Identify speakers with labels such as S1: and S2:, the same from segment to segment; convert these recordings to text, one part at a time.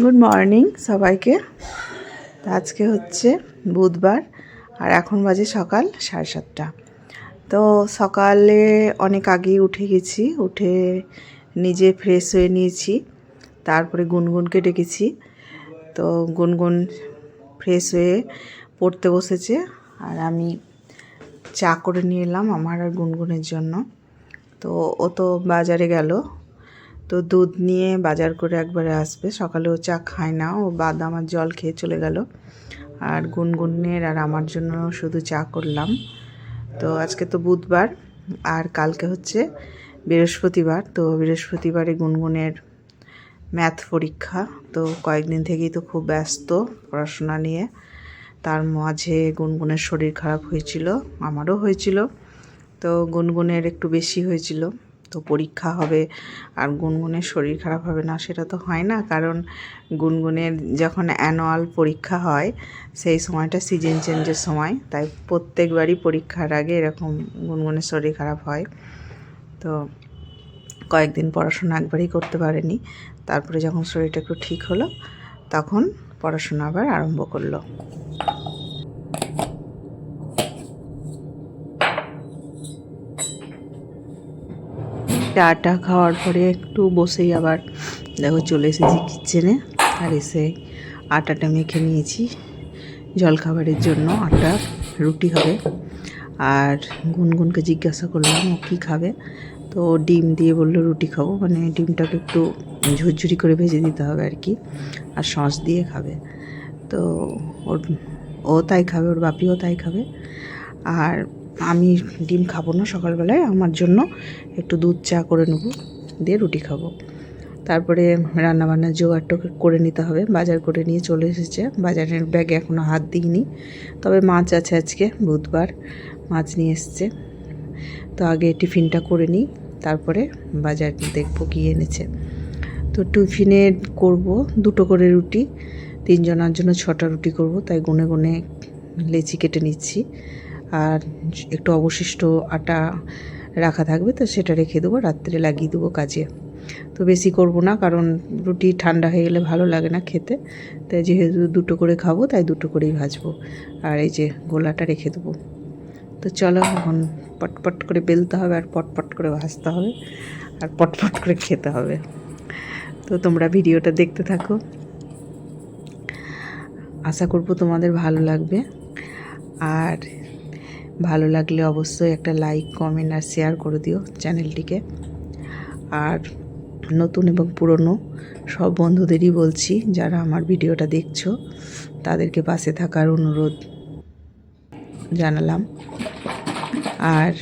S1: Good morning সবাইকে। আজকে হচ্ছে বুধবার, আর এখন বাজে সকাল সাড়ে সাতটা। তো সকালে অনেক আগেই উঠে গেছি, উঠে নিজে ফ্রেশ হয়ে নিয়েছি, তারপরে গুনগুনকে ডেকেছি। তো গুনগুন ফ্রেশ হয়ে পড়তে বসেছে, আর আমি চা করে নিয়ে এলাম আমার আর গুনগুনের জন্য। তো ও তো বাজারে গেল তো দুধ নিয়ে বাজার করে একবারে আসবে। সকালে ও চা খায় না, ও বাদাম আর জল খেয়ে চলে গেল। আর গুনগুনের আর আমার জন্য শুধু চা করলাম। তো আজকে তো বুধবার, আর কালকে হচ্ছে বৃহস্পতিবার। তো বৃহস্পতিবারে গুনগুনের ম্যাথ পরীক্ষা। তো কয়েকদিন থেকেই তো খুব ব্যস্ত পড়াশোনা নিয়ে। তার মাঝে গুনগুনের শরীর খারাপ হয়েছিল, আমারও হয়েছিল। তো গুনগুনের একটু বেশি হয়েছিল। তো পরীক্ষা হবে আর গুনগুনের শরীর খারাপ হবে না, সেটা তো হয় না। কারণ গুনগুনের যখন অ্যানুয়াল পরীক্ষা হয়, সেই সময়টা সিজন চেঞ্জের সময়। তাই প্রত্যেকবারই পরীক্ষার আগে এরকম গুনগুনের শরীর খারাপ হয়। তো কয়েকদিন পড়াশোনা একবারই করতে পারেনি। তারপরে যখন শরীরটা একটু ঠিক হলো, তখন পড়াশোনা আবার আরম্ভ করল। চাটা খাওয়ার পরে একটু বসেই আবার দেখো চলে এসেছি কিচেনে। আর এসে আটাটা মেখে নিয়েছি। জলখাবারের জন্য আটা, রুটি হবে। আর গুনগুনকে জিজ্ঞাসা করলাম, ও কী খাবে? তো ডিম দিয়ে বলল, রুটি খাব। মানে ডিমটাকে একটু ঝুরঝুরি করে ভেজে দিতে হবে আর কি। আর সস দিয়ে খাবে। তো ওর, ও তাই খাবে, ওর বাপিও তাই খাবে। আর আমি ডিম খাব না সকালবেলায়, আমার জন্য একটু দুধ চা করে নেব, দিয়ে রুটি খাব। তারপরে রান্নাবান্নার জোগাড়টা করে নিতে হবে, বাজার করে নিয়ে চলে এসেছে। বাজারের ব্যাগে এখনও হাত দিইনি, তবে মাছ আছে আজকে, বুধবার মাছ নিয়ে এসছে। তো আগে টিফিনটা করে নিই, তারপরে বাজার দেখব কী এনেছে। তো টিফিনে করব দুটো করে রুটি, তিনজনের জন্য ছটা রুটি করব, তাই গুনে গুনে লেচি কেটে নিচ্ছি। আর একটু অবশিষ্ট আটা রাখা থাকবে, তো সেটা রেখে দেবো, রাত্রে লাগিয়ে দেবো কাজে। তো বেশি করব না, কারণ রুটি ঠান্ডা হয়ে গেলে ভালো লাগে না খেতে। তাই যেহেতু দুটো করে খাব, তাই দুটো করেই ভাজবো। আর এই যে গোলাটা রেখে দেবো। তো চলো, এখন পটপট করে বেলতে হবে আর পটপট করে ভাজতে হবে আর পটপট করে খেতে হবে। তো তোমরা ভিডিওটা দেখতে থাকো। আশা করব তোমাদের ভালো লাগবে। আর ভালো লাগলে অবশ্যই একটা লাইক কমেন্ট আর শেয়ার করে দিও চ্যানেলটিকে আর নতুন এবং পুরনো সব বন্ধুদেরই বলছি, যারা আমার ভিডিওটা দেখছ, তাদেরকে পাশে থাকার অনুরোধ জানালাম। আর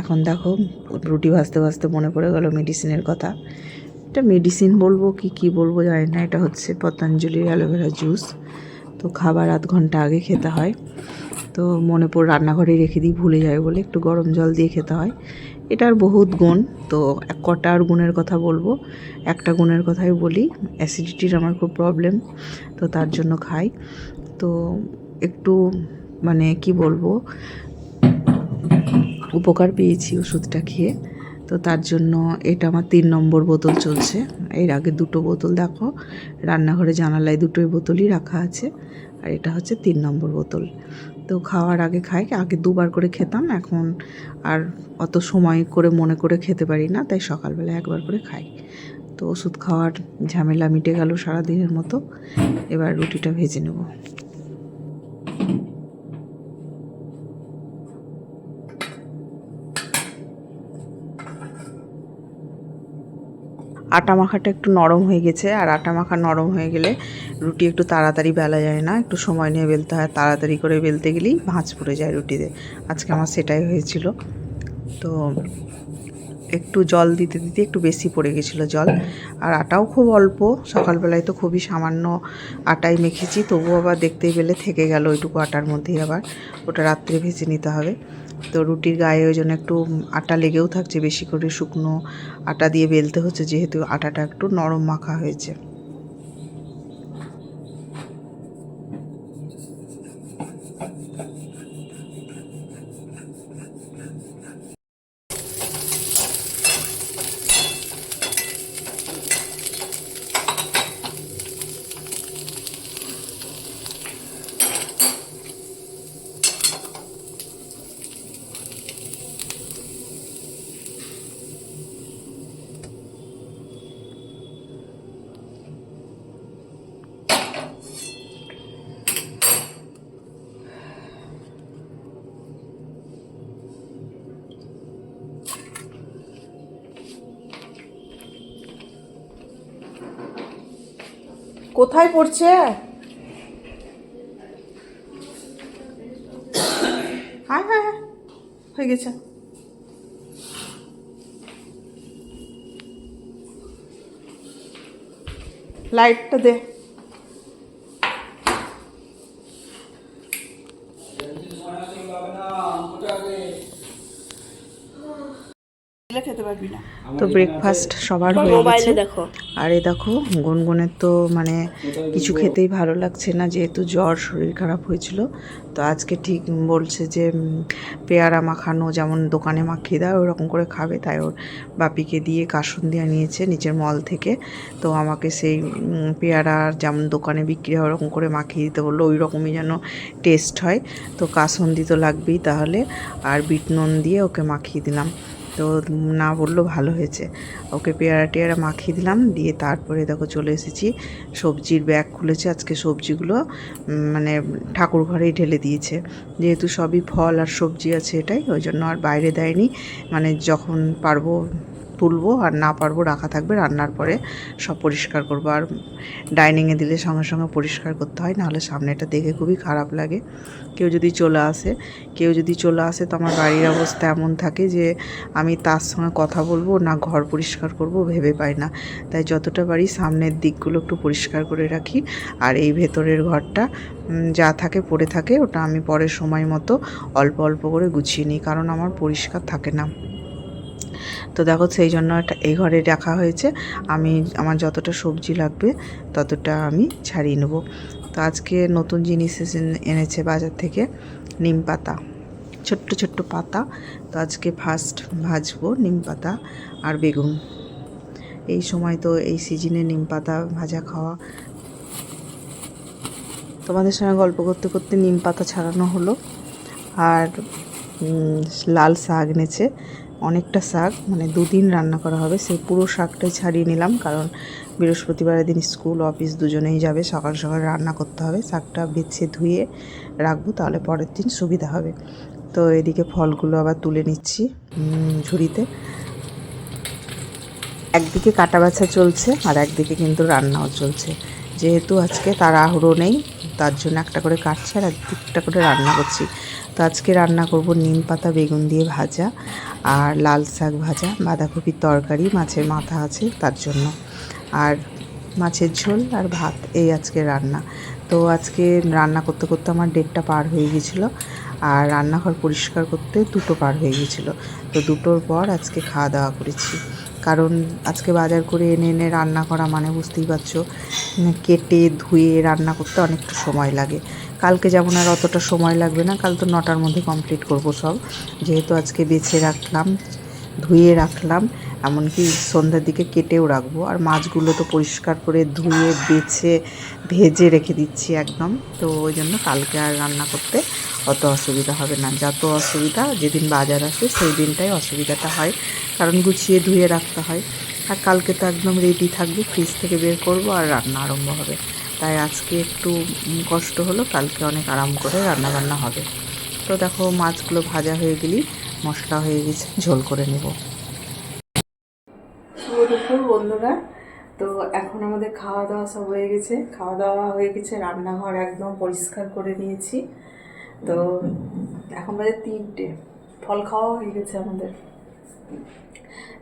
S1: এখন দেখো, রুটি ভাজতে ভাজতে মনে পড়ে গেল মেডিসিনের কথা। এটা মেডিসিন বলব কি কি বলব জানি না, এটা হচ্ছে পতঞ্জলির অ্যালোভেরা জুস তো খাবার আধ ঘণ্টা আগে খেতে হয়। তো মনে পড়ে রান্নাঘরে রেখে দিই, ভুলে যায় বলে একটু গরম জল দিয়ে খেতে হয়। এটার বহুত গুণ, তো এক কটার গুণের কথা বলব। একটা গুণের কথাই বলি অ্যাসিডিটির আমার খুব প্রবলেম তো তার জন্য খাই। তো একটু মানে কি বলব, উপকার পেয়েছি ওষুধটা খেয়ে। তো তার জন্য এটা আমার তিন নম্বর বোতল চলছে। এর আগে দুটো বোতল দেখো, রান্নাঘরে জানালায় দুটোই বোতলই রাখা আছে। আর এটা হচ্ছে তিন নম্বর বোতল। তো খাওয়ার আগে খাই, আগে দুবার করে খেতাম, এখন আর অত সময় করে মনে করে খেতে পারি না, তাই সকালবেলা একবার করে খাই। তো ওষুধ খাওয়ার ঝামেলা মিটে গেল সারাদিনের মতো, এবার রুটিটা ভেজে নেব। আটা মাখাটা একটু নরম হয়ে গেছে, আর আটা মাখা নরম হয়ে গেলে রুটি একটু তাড়াতাড়ি বেলা যায় না, একটু সময় নিয়ে বেলতে হয়, তাড়াতাড়ি করে বেলতে গেলেই ভাঁজ পড়ে যায় রুটিতে। আজকে আমার সেটাই হয়েছিল। তো একটু জল দিতে দিতে একটু বেশি পড়ে গেছিল জল। আর আটাও খুব অল্প, সকালবেলায় তো খুবই সামান্য আটাই মেখেছি তবু আবার দেখতেই পেলে থেকে গেল ওইটুকু আটার মধ্যেই আবার, ওটা রাত্রে ভেজে নিতে হবে। তো রুটির গায়ে ওই জন্য একটু আটা লেগেও থাকছে, বেশি করে শুকনো আটা দিয়ে বেলতে হচ্ছে, যেহেতু আটাটা একটু নরম মাখা হয়েছে। কোথায় পড়ছে? হ্যাঁ হ্যাঁ হ্যাঁ হয়ে গেছে। লাইটটা দে। খেতে পারবি না। তো ব্রেকফাস্ট সবার হয়ে গেছে।
S2: দেখো।
S1: আর এই দেখো গুনগুনের তো মানে কিছু খেতেই ভালো লাগছে না যেহেতু জ্বর শরীর খারাপ হয়েছিল। তো আজকে ঠিক বলছে যে পেয়ারা মাখানো যেমন দোকানে মাখিয়ে দেয় ওরকম করে খাবে। তাই ওর বাপিকে দিয়ে কাসুন দিয়ে নিয়েছে নিচের মল থেকে। তো আমাকে সেই পেয়ারা যেমন দোকানে বিক্রি হয় ওরকম করে মাখিয়ে দিতে বলল ওই রকমই যেন টেস্ট হয়। তো কাসুন্দি তো লাগবেই তাহলে। আর বিট নুন দিয়ে ওকে মাখিয়ে দিলাম। তো না বলল ভালো হয়েছে। ওকে পেয়ারা টেয়ারা মাখিয়ে দিলাম, দিয়ে তারপরে দেখো চলে এসেছি। সবজির ব্যাগ খুলেছে, আজকে সবজিগুলো মানে ঠাকুর ঘরেই ঢেলে দিয়েছে। যেহেতু সবই ফল আর সবজি আছে এটাই, ওই জন্য আর বাইরে দেয়নি। মানে যখন পারব তুলবো আর না পারব রাখা থাকবে, রান্নার পরে সব পরিষ্কার করব। আর ডাইনিংয়ে দিলে সঙ্গে সঙ্গে পরিষ্কার করতে হয়, নাহলে সামনেটা দেখে খুবই খারাপ লাগে। কেউ যদি চলে আসে, কেউ যদি চলে আসে তো আমার বাড়ির অবস্থা এমন থাকে যে আমি তার সঙ্গে কথা বলব, না ঘর পরিষ্কার করব, ভেবে পাই না। তাই যতটা পারি সামনের দিকগুলো একটু পরিষ্কার করে রাখি। আর এই ভেতরের ঘরটা যা থাকে পড়ে থাকে, ওটা আমি পরে সময় মতো অল্প অল্প করে গুছিয়ে নিই, কারণ আমার পরিষ্কার থাকে না। তো দেখো সেই জন্য এটা এই ঘরে রাখা হয়েছে। আমি, আমার যতটা সবজি লাগবে ততটা আমি ছাড়িয়ে নেব। তো আজকে নতুন জিনিস এনেছে বাজার থেকে, নিম পাতা, ছোট্ট ছোট্ট পাতা। তো আজকে ফার্স্ট ভাজবো নিম পাতা আর বেগুন। এই সময় তো এই সিজনে নিম পাতা ভাজা খাওয়া। তোমাদের সঙ্গে গল্প করতে করতে নিম পাতা ছাড়ানো হলো। আর লাল শাক এনেছে। অনেকটা শাক মানে দুদিন রান্না করা হবে। সেই পুরো শাকটাই ছাড়িয়ে নিলাম, কারণ বৃহস্পতিবারের দিন স্কুল, অফিস দুজনেই যাবে, সকাল সকাল রান্না করতে হবে। শাকটা বেছে ধুয়ে রাখব, তাহলে পরের দিন সুবিধা হবে। তো এদিকে ফলগুলো আবার তুলে নিচ্ছি ঝুড়িতে। একদিকে কাটা বাছা চলছে, আর একদিকে কিন্তু রান্নাও চলছে। যেহেতু আজকে তার তাড়াহুড়ো নেই, তার জন্য একটা করে কাটছি, আর একদিকটা করে রান্না করছি। তো আজকে রান্না করব নিম পাতা, বেগুন দিয়ে ভাজা আর লাল শাক ভাজা বাঁধাকপির তরকারি, মাছের মাথা আছে তার জন্য। আর মাছের ঝোল আর ভাত, এই আজকে রান্না। তো আজকে রান্না করতে করতে আমার ডেটটা পার হয়ে গেছিল আর রান্নাঘর পরিষ্কার করতে দুটো পার হয়ে গেছিল। তো দুটোর পর আজকে খাওয়া দাওয়া করেছি। কারণ আজকে বাজার করে এনে এনে রান্না করা মানে বুঝতেই পারছ, কেটে ধুয়ে রান্না করতে অনেকটা সময় লাগে। কালকে যেমন আর অতটা সময় লাগবে না, কাল তো নটার মধ্যে কমপ্লিট করব সব। যেহেতু আজকে বেছে রাখলাম, ধুয়ে রাখলাম, এমনকি সন্ধ্যার দিকে কেটেও রাখব। আর মাছগুলো তো পরিষ্কার করে ধুয়ে, বেছে, ভেজে রেখে দিচ্ছি একদম। তো ওই জন্য কালকে আর রান্না করতে অত অসুবিধা হবে না। যত অসুবিধা যেদিন বাজার আসে, সেই দিনটাই অসুবিধাটা হয়। কারণ গুছিয়ে ধুয়ে রাখতে হয়। আর কালকে তো একদম রেডি থাকবে ফ্রিজ থেকে বের করব আর রান্না আরম্ভ হবে। তাই আজকে একটু কষ্ট হলো, কালকে অনেক আরাম করে রান্না বান্না হবে। তো দেখো, মাছগুলো ভাজা হয়ে গেলেই মশলা হয়ে গেছে, ঝোল করে নেব। শুভ দুপুর বন্ধুরা। তো এখন আমাদের খাওয়া দাওয়া সব হয়ে গেছে। খাওয়া দাওয়া হয়ে গেছে, রান্নাঘর একদম পরিষ্কার করে নিয়েছি। তো এখন বাজে তিনটে। ফল খাওয়া হয়ে গেছে আমাদের।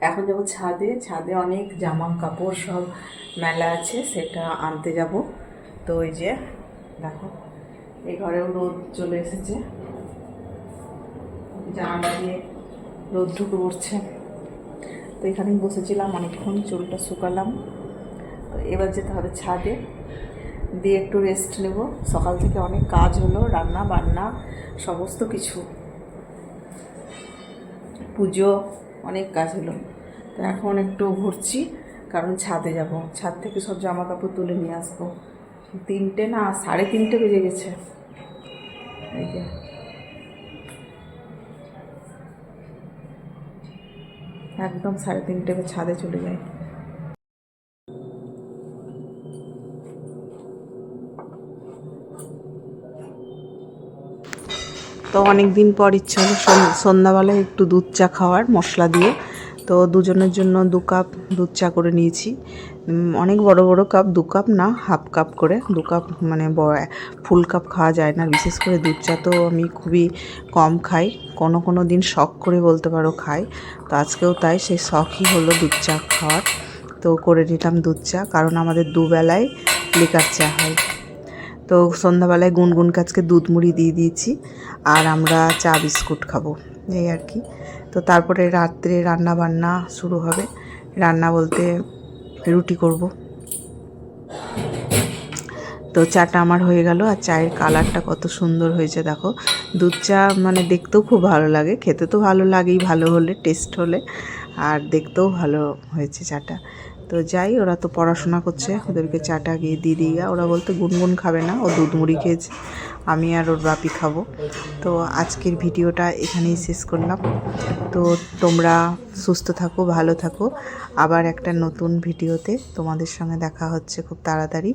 S1: এখন যাব ছাদে। ছাদে অনেক জামা কাপড় সব মেলা আছে, সেটা আনতে যাব। তো ওই যে, দেখো, এই ঘরেও রোদ চলে এসেছে। জানালা দিয়ে রোদ ঢুকে পড়ছে। তো এখানেই বসেছিলাম, অনেকক্ষণ চুলটা শুকালাম। এবার যেতে হবে ছাদে। দিয়ে একটু রেস্ট নেব। সকাল থেকে অনেক কাজ হলো, রান্না বান্না, সমস্ত কিছু। পুজো, অনেক কাজ হলো। তো এখন একটু ঘুরছি, কারণ ছাদে যাব। ছাদ থেকে সব জামা কাপড় তুলে নিয়ে আসব। তিনটে না, সাড়ে তিনটে বেজে গেছে। এই যে। একদম সাড়ে তিনটে ছাদে চলে যাই। তো অনেক দিন পর ইচ্ছা হলো সন- সন্ধ্যাবেলায় একটু দুধ চা খাওয়ার মশলা দিয়ে তো দুজনের জন্য দু কাপ দুধ চা করে নিয়েছি। অনেক বড় বড় কাপ, দু কাপ না, হাফ কাপ করে, দু কাপ মানে ফুল কাপ খাওয়া যায় না। বিশেষ করে দুধ চা তো আমি খুবই কম খাই। কোনো কোনো দিন শখ করে বলতে পারো খাই। তো আজকেও তাই, সেই শখই হলো দুধ চা খাওয়ার। তো করে নিলাম দুধ চা, কারণ আমাদের দুবেলায় লিকার চা হয়। তো সন্ধ্যাবেলায় গুনগুন কাছকে দুধ মুড়ি দিয়ে দিয়েছি, আর আমরা চা বিস্কুট খাব। এই আর কি। তো তারপরে রাত্রে রান্না বান্না শুরু হবে। রান্না বলতে রুটি করব। তো চাটা আমার হয়ে গেল আর চায়ের কালারটা কত সুন্দর হয়েছে দেখো। দুধ চা মানে দেখতেও খুব ভালো লাগে, খেতে তো ভালো লাগেই ভালো হলে টেস্ট হলে, আর দেখতেও ভালো হয়েছে চাটা। তো যাই, ওরা তো পড়াশোনা করছে, ওদেরকে চাটা গিয়ে দিয়ে দিয়ে গা। ওরা বলতে গুনগুন খাবে না, ও দুধ মুড়ি খেয়েছে, আমি আর ওর বাপি খাব। তো আজকের ভিডিওটা এখানেই শেষ করলাম। তো তোমরা সুস্থ থাকো, ভালো থাকো। আবার একটা নতুন ভিডিওতে তোমাদের সঙ্গে দেখা হচ্ছে খুব তাড়াতাড়ি।